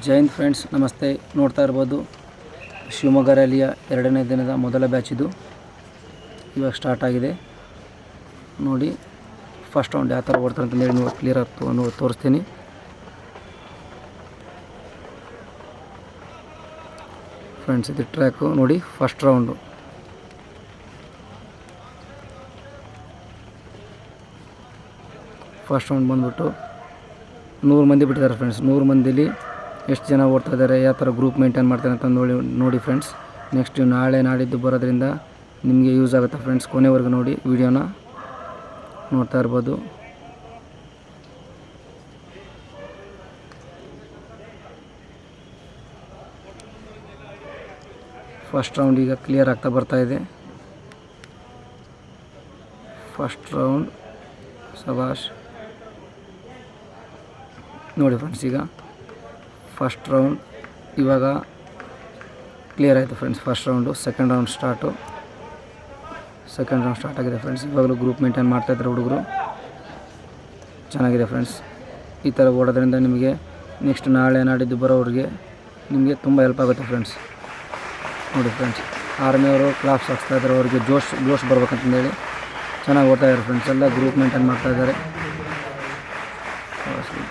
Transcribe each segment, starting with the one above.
ಜೈ Hind friends, ನಮಸ್ತೆ. ನೋಡ್ತಾ ಇರ್ಬೋದು, ಶಿವಮೊಗ್ಗ ರ್ಯಾಲಿಯ ಎರಡನೇ ದಿನದ ಮೊದಲ ಬ್ಯಾಚ್ ಇದು. ಇವಾಗ ಸ್ಟಾರ್ಟ್ ಆಗಿದೆ. ನೋಡಿ ಫಸ್ಟ್ ರೌಂಡ್ ಯಾವ ಥರ ಓಡ್ತಾರೆ ಅಂತಂದೇಳಿ ನೋಡಿ ಆಗ್ತು ನೋಡಿ, ತೋರಿಸ್ತೀನಿ. ಫ್ರೆಂಡ್ಸ್ ಇದು ಟ್ರ್ಯಾಕು ನೋಡಿ ಫಸ್ಟ್ ರೌಂಡು ಫಸ್ಟ್ ರೌಂಡ್ ಬಂದ್ಬಿಟ್ಟು ನೂರು ಮಂದಿ ಬಿಟ್ಟಿದ್ದಾರೆ ಫ್ರೆಂಡ್ಸ್ ನೂರು ಮಂದಿಲಿ ಎಷ್ಟು ಜನ ಓಡ್ತಾ ಇದ್ದಾರೆ, ಯಾವ ಥರ ಗ್ರೂಪ್ ಮೇಂಟೈನ್ ಮಾಡ್ತಾರೆ ಅಂತ ನೋಡಿ ನೋಡಿ ಫ್ರೆಂಡ್ಸ್ ನೆಕ್ಸ್ಟ್ ನಾಳೆ ನಾಡಿದ್ದು ಬರೋದ್ರಿಂದ ನಿಮಗೆ ಯೂಸ್ ಆಗುತ್ತೆ ಫ್ರೆಂಡ್ಸ್ ಕೊನೆವರೆಗೂ ನೋಡಿ ವಿಡಿಯೋನ ನೋಡ್ತಾ ಇರ್ಬೋದು. ಫಸ್ಟ್ ರೌಂಡ್ ಈಗ ಕ್ಲಿಯರ್ ಆಗ್ತಾ ಬರ್ತಾ ಇದೆ. ಫಸ್ಟ್ ರೌಂಡ್ ಸಭಾಷ್ ನೋಡಿ ಫ್ರೆಂಡ್ಸ್ ಈಗ ಫಸ್ಟ್ ರೌಂಡ್ ಇವಾಗ ಕ್ಲಿಯರ್ ಆಯಿತು friends first round second round start second round start ಆಗಿದೆ ಫ್ರೆಂಡ್ಸ್ ಇವಾಗಲೂ ಗ್ರೂಪ್ ಮೇಂಟೈನ್ ಮಾಡ್ತಾಯಿದ್ದಾರೆ ಹುಡುಗರು. ಚೆನ್ನಾಗಿದೆ ಫ್ರೆಂಡ್ಸ್ ಈ ಥರ ಓಡೋದ್ರಿಂದ ನಿಮಗೆ ನೆಕ್ಸ್ಟ್ ನಾಳೆ ನಾಡಿದ್ದು ಬರೋರಿಗೆ ನಿಮಗೆ ತುಂಬ ಹೆಲ್ಪ್ ಆಗುತ್ತೆ ಫ್ರೆಂಡ್ಸ್ ನೋಡಿ ಫ್ರೆಂಡ್ಸ್ ಆರ್ಮಿಯವರು ಕ್ಲಾಪ್ಸ್ ಹಾಕ್ಸ್ತಾ ಇದ್ದಾರೆ, ಅವ್ರಿಗೆ ಜೋಶ್ ಜೋಶ್ ಬರ್ಬೇಕಂತಂದೇಳಿ ಚೆನ್ನಾಗಿ ಓಡ್ತಾ ಇದ್ದಾರೆ ಫ್ರೆಂಡ್ಸ್ ಎಲ್ಲ ಗ್ರೂಪ್ ಮೇಂಟೈನ್ ಮಾಡ್ತಾ ಇದ್ದಾರೆ.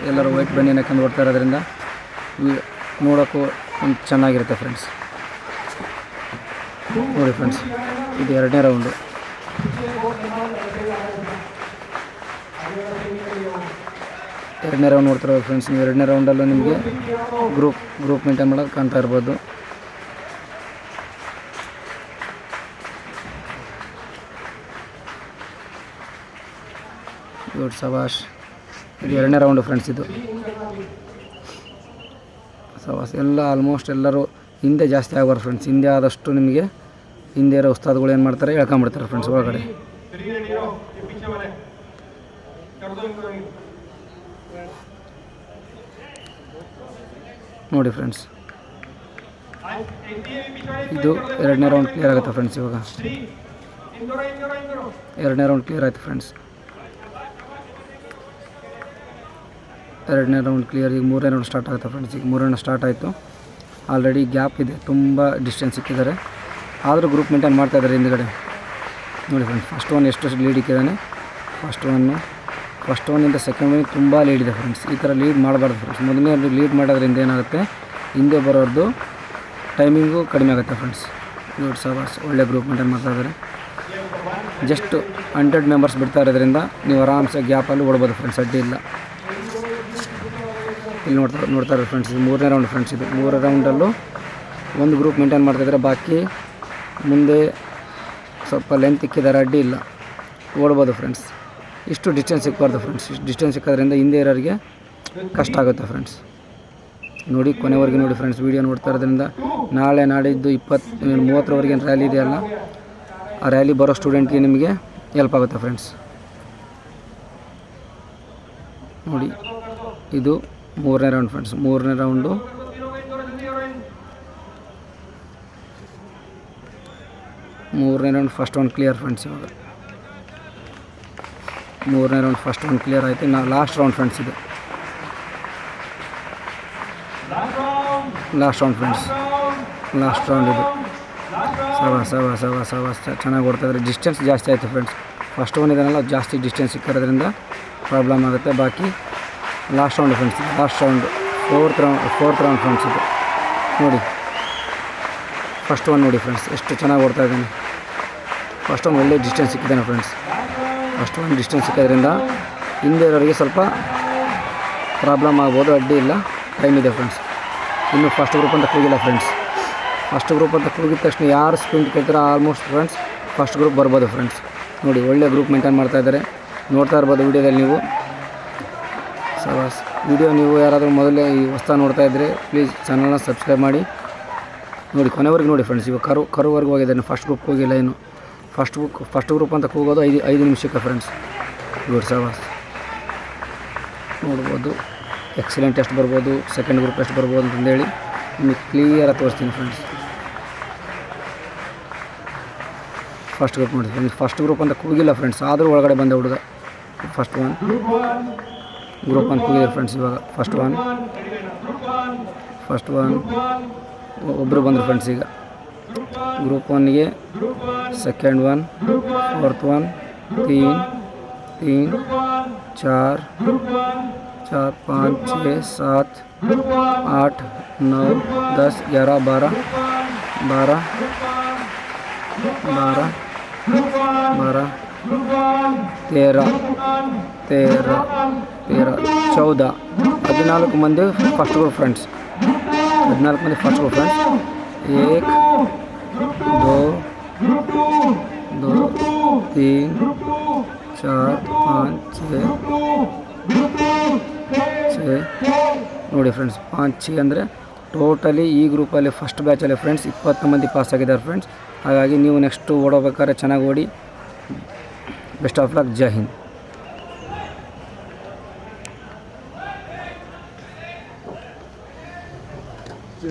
ಎಲ್ಲರೂ ವೈಟ್ ಬನ್ನಿ ಹಾಕೊಂಡು ಓಡ್ತಾ ಇರೋದ್ರಿಂದ ನೋಡೋಕ್ಕೂ ಒಂದು ಚೆನ್ನಾಗಿರುತ್ತೆ ಫ್ರೆಂಡ್ಸ್. ನೋಡಿ ಫ್ರೆಂಡ್ಸ್, ಇದು ಎರಡನೇ ರೌಂಡು. ಎರಡನೇ ರೌಂಡ್ ನೋಡ್ತಿರೋ ಫ್ರೆಂಡ್ಸ್, ನೀವು ಎರಡನೇ ರೌಂಡಲ್ಲೂ ನಿಮಗೆ ಗ್ರೂಪ್ ಗ್ರೂಪ್ ಮೇಂಟೈನ್ ಮಾಡೋದು ಕಾಣ್ತಾ ಇರ್ಬೋದು. ಗುಡ್, ಸಬಾಷ್. ಇದು ಎರಡನೇ ರೌಂಡು ಫ್ರೆಂಡ್ಸ್ ಇದು. ಸವಾಸ್. ಎಲ್ಲ ಆಲ್ಮೋಸ್ಟ್ ಎಲ್ಲರೂ ಹಿಂದೆ ಜಾಸ್ತಿ ಆಗ್ಬಾರ್ದು ಫ್ರೆಂಡ್ಸ್ ಹಿಂದೆ ಆದಷ್ಟು ನಿಮಗೆ ಹಿಂದೆ ಇರೋ ಉಸ್ತಾದ್ಗಳು ಏನು ಮಾಡ್ತಾರೆ ಹೇಳ್ಕೊಂಬಿಡ್ತಾರೆ ಫ್ರೆಂಡ್ಸ್ ಒಳಗಡೆ. ನೋಡಿ ಫ್ರೆಂಡ್ಸ್ ಇದು ಎರಡನೇ ರೌಂಡ್ ಕ್ಲಿಯರ್ ಆಗುತ್ತೆ ಫ್ರೆಂಡ್ಸ್ ಇವಾಗ. ಎರಡನೇ ರೌಂಡ್ ಕ್ಲಿಯರ್ ಆಯಿತು ಫ್ರೆಂಡ್ಸ್ ಎರಡನೇ ರೌಂಡ್ ಕ್ಲಿಯರ್ ಈಗ ಮೂರನೇ ರೌಂಡ್ ಸ್ಟಾರ್ಟ್ ಆಗುತ್ತೆ ಫ್ರೆಂಡ್ಸ್ ಈಗ ಮೂರನೇ ಸ್ಟಾರ್ಟ್ ಆಯಿತು. ಆಲ್ರೆಡಿ ಗ್ಯಾಪ್ ಇದೆ. ತುಂಬ ಡಿಸ್ಟೆನ್ಸ್ ಇಕ್ಕಿದ್ದಾರೆ. ಆದರೂ ಗ್ರೂಪ್ ಮೇಂಟೈನ್ ಮಾಡ್ತಾ ಇದ್ದಾರೆ ಹಿಂದ್ಗಡೆ. ನೋಡಿ ಫ್ರೆಂಡ್ಸ್ ಫಸ್ಟ್ ಒನ್ ಎಷ್ಟು ಲೀಡ್ ಇಕ್ಕಿದ್ದಾನೆ? ಫಸ್ಟ್ ಒನ್ನು ಫಸ್ಟ್ ಒನ್ನಿಂದ ಸೆಕೆಂಡ್ ಒನ್ ತುಂಬ ಲೀಡ್ ಇದೆ ಫ್ರೆಂಡ್ಸ್ ಈ ಥರ ಲೀಡ್ ಮಾಡಬಾರ್ದು ಫ್ರೆಂಡ್ಸ್ ಮೊದಲನೇ ಲೀಡ್ ಮಾಡೋದ್ರಿಂದ ಏನಾಗುತ್ತೆ? ಹಿಂದೆ ಬರೋದು ಟೈಮಿಂಗು ಕಡಿಮೆ ಆಗುತ್ತೆ ಫ್ರೆಂಡ್ಸ್ ನೋಡಿ ಸವಾಸ್ ಒಳ್ಳೆ ಗ್ರೂಪ್ ಮೇಂಟೈನ್ ಮಾಡ್ತಾ ಇದ್ದಾರೆ. ಜಸ್ಟ್ ಹಂಡ್ರೆಡ್ ಮೆಂಬರ್ಸ್ ಬಿಡ್ತಾ ಇರೋದ್ರಿಂದ ನೀವು ಆರಾಮ್ಸೆ ಗ್ಯಾಪಲ್ಲಿ ಓಡ್ಬೋದು ಫ್ರೆಂಡ್ಸ್ ಅಡ್ಡಿ ಇಲ್ಲ. ಇಲ್ಲಿ ನೋಡ್ತಾ ನೋಡ್ತಾರೆ ಫ್ರೆಂಡ್ಸ್ ಇದು ಮೂರನೇ ರೌಂಡ್ ಫ್ರೆಂಡ್ಸ್ ಇದು. ಮೂರನೇ ರೌಂಡಲ್ಲೂ ಒಂದು ಗ್ರೂಪ್ ಮೇಂಟೈನ್ ಇದ್ದಾರೆ. ಬಾಕಿ ಮುಂದೆ ಸ್ವಲ್ಪ ಲೆಂತ್ ಇಕ್ಕಿದ್ದಾರೆ. ಅಡ್ಡಿ ಇಲ್ಲ. ಓಡ್ಬೋದು ಫ್ರೆಂಡ್ಸ್ ಇಷ್ಟು ಡಿಸ್ಟೆನ್ಸ್ ಸಿಕ್ಕಬಾರ್ದು ಫ್ರೆಂಡ್ಸ್ ಇಷ್ಟು ಡಿಸ್ಟೆನ್ಸ್ ಸಿಕ್ಕೋದ್ರಿಂದ ಹಿಂದೆ ಇರೋರಿಗೆ ಕಷ್ಟ ಆಗುತ್ತೆ ಫ್ರೆಂಡ್ಸ್ ನೋಡಿ, ಕೊನೆವರೆಗೆ ನೋಡಿ ಫ್ರೆಂಡ್ಸ್ ವೀಡಿಯೋ ನೋಡ್ತಾ ಇರೋದ್ರಿಂದ ನಾಳೆ ನಾಡಿದ್ದು ಇಪ್ಪತ್ತು ಮೂವತ್ತರವರೆಗೆ ಏನು ರ್ಯಾಲಿ ಇದೆಯಲ್ಲ, ಆ ರ್ಯಾಲಿ ಬರೋ ಸ್ಟೂಡೆಂಟ್ಗೆ ನಿಮಗೆ ಹೆಲ್ಪ್ ಆಗುತ್ತೆ ಫ್ರೆಂಡ್ಸ್ ನೋಡಿ, ಇದು ಮೂರನೇ ರೌಂಡ್ ಫ್ರೆಂಡ್ಸ್ ಮೂರನೇ ರೌಂಡು ಮೂರನೇ ರೌಂಡ್ ಫಸ್ಟ್ ಒಂದು ಕ್ಲಿಯರ್ ಫ್ರೆಂಡ್ಸ್ ಇವಾಗ. ಮೂರನೇ ರೌಂಡ್ ಫಸ್ಟ್ ಒಂದು ಕ್ಲಿಯರ್ ಆಯಿತು ನಾವು ಲಾಸ್ಟ್ ರೌಂಡ್ ಫ್ರೆಂಡ್ಸ್ ಇದು. Last round friends last round ಇದು. ಸವಾ ಸವಾ ಸವಾ ಸವಾ ಚೆನ್ನಾಗಿ ಓಡ್ತಾ ಇದ್ದಾರೆ. ಡಿಸ್ಟೆನ್ಸ್ ಜಾಸ್ತಿ ಆಯಿತು ಫ್ರೆಂಡ್ಸ್ ಫಸ್ಟ್ ಒನ್ ಇದನ್ನೆಲ್ಲ, ಜಾಸ್ತಿ ಡಿಸ್ಟೆನ್ಸ್ ಸಿಕ್ಕಿರೋದ್ರಿಂದ ಪ್ರಾಬ್ಲಮ್ ಆಗುತ್ತೆ. ಬಾಕಿ last round friends last round fourth round fourth round friends ಇದು. ನೋಡಿ. ಫಸ್ಟ್ ಒನ್ ನೋಡಿ ಫ್ರೆಂಡ್ಸ್ ಎಷ್ಟು ಚೆನ್ನಾಗಿ ಓಡ್ತಾ ಇದ್ದಾನೆ. ಫಸ್ಟ್ ಒನ್ ಒಳ್ಳೆ ಡಿಸ್ಟೆನ್ಸ್ ಸಿಕ್ಕಿದ್ದಾನೆ ಫ್ರೆಂಡ್ಸ್ ಫಸ್ಟ್ ಒನ್ ಡಿಸ್ಟೆನ್ಸ್ ಸಿಕ್ಕೋದ್ರಿಂದ ಹಿಂದೆ ಇರೋರಿಗೆ ಸ್ವಲ್ಪ ಪ್ರಾಬ್ಲಮ್ ಆಗ್ಬೋದು, ಅಡ್ಡಿ ಇಲ್ಲ. ಟೈಮ್ ಇದೆ ಫ್ರೆಂಡ್ಸ್ ಇನ್ನು ಫಸ್ಟ್ ಗ್ರೂಪ್ ಅಂತ ಕೂಗಿಲ್ಲ ಫ್ರೆಂಡ್ಸ್ ಫಸ್ಟ್ ಗ್ರೂಪ್ ಅಂತ ಕೂಗಿದ ತಕ್ಷಣ ಯಾರು ಸ್ಪ್ರಿಂಟ್ ಕೇಳ್ತಾರೆ ಆಲ್ಮೋಸ್ಟ್ ಫ್ರೆಂಡ್ಸ್ ಫಸ್ಟ್ ಗ್ರೂಪ್ ಬರ್ಬೋದು ಫ್ರೆಂಡ್ಸ್ ನೋಡಿ, ಒಳ್ಳೆ ಗ್ರೂಪ್ ಮೇಂಟೈನ್ ಮಾಡ್ತಾ ಇದ್ದಾರೆ. ನೋಡ್ತಾ ಇರ್ಬೋದು ವಿಡಿಯೋದಲ್ಲಿ ನೀವು. ಸವಾಸ್ ವಿಡಿಯೋ ನೀವು ಯಾರಾದರೂ ಮೊದಲೇ ಈ ಹೊಸ ನೋಡ್ತಾ ಇದ್ದರೆ ಪ್ಲೀಸ್ ಚಾನಲ್ನ ಸಬ್ಸ್ಕ್ರೈಬ್ ಮಾಡಿ. ನೋಡಿ, ಕೊನೆವರೆಗೆ ನೋಡಿ ಫ್ರೆಂಡ್ಸ್ ಇವಾಗ ಕರು ಕರುವರೆಗೂ ಹೋಗಿದ್ದಾನೆ ಫಸ್ಟ್ ಗ್ರೂಪ್ ಹೋಗಿಲ್ಲ ಏನು ಫಸ್ಟ್ ಗ್ರೂಪ್ ಫಸ್ಟ್ ಗ್ರೂಪ್ ಅಂತ ಕೂಗೋದು ಐದು ಐದು ನಿಮಿಷಕ್ಕೆ ಫ್ರೆಂಡ್ಸ್ ನೋಡಿ ಸವಾಸ್ ನೋಡ್ಬೋದು. ಎಕ್ಸಲೆಂಟ್ ಎಷ್ಟು ಬರ್ಬೋದು. ಸೆಕೆಂಡ್ ಗ್ರೂಪ್ ಎಷ್ಟು ಬರ್ಬೋದು ಅಂತಂದೇಳಿ ನಿಮಗೆ ಕ್ಲಿಯರಾಗಿ ತೋರಿಸ್ತೀನಿ ಫ್ರೆಂಡ್ಸ್ ಫಸ್ಟ್ ಗ್ರೂಪ್ ನೋಡಿ ಫಸ್ಟ್ ಗ್ರೂಪ್ ಅಂತ ಕೂಗಿಲ್ಲ ಫ್ರೆಂಡ್ಸ್ ಆದರೂ ಒಳಗಡೆ ಬಂದ ಹುಡುಗ. First one group one ಕೂಗಿದೆ friends ಇವಾಗ ಫಸ್ಟ್ ಒನ್ ಫಸ್ಟ್ ಒನ್ ಒಬ್ಬರು ಬಂದರು ಫ್ರೆಂಡ್ಸ್ ಈಗ group ಒನ್ಗೆ second one fourth one तीन तीन चार चार पाँच छः सात आठ नौ दस ग्यारह बारह बारह बारह बारह तेरह तेरह तेरह चौदह ಹದಿನಾಲ್ಕು ಮಂದಿ ಫಸ್ಟ್ ಗ್ರೂಪ್ ಫ್ರೆಂಡ್ಸ್ ಹದಿನಾಲ್ಕು ಮಂದಿ ಫಸ್ಟ್ ಗ್ರೂಪ್ ಫ್ರೆಂಡ್ಸ್ ಏಕ್ दो दो तीन चार पाँच छः छः ನೋಡಿ ಫ್ರೆಂಡ್ಸ್ ಪಾಂಚ್ ಛೇ ಅಂದರೆ ಟೋಟಲಿ ಈ ಗ್ರೂಪಲ್ಲಿ ಫಸ್ಟ್ ಬ್ಯಾಚಲ್ಲಿ ಫ್ರೆಂಡ್ಸ್ ಇಪ್ಪತ್ತು ಮಂದಿ ಪಾಸ್ ಆಗಿದ್ದಾರೆ ಫ್ರೆಂಡ್ಸ್ ಹಾಗಾಗಿ ನೀವು ನೆಕ್ಸ್ಟು ಓಡೋಬೇಕಾದ್ರೆ ಚೆನ್ನಾಗಿ ಓಡಿ best of luck Jai Hind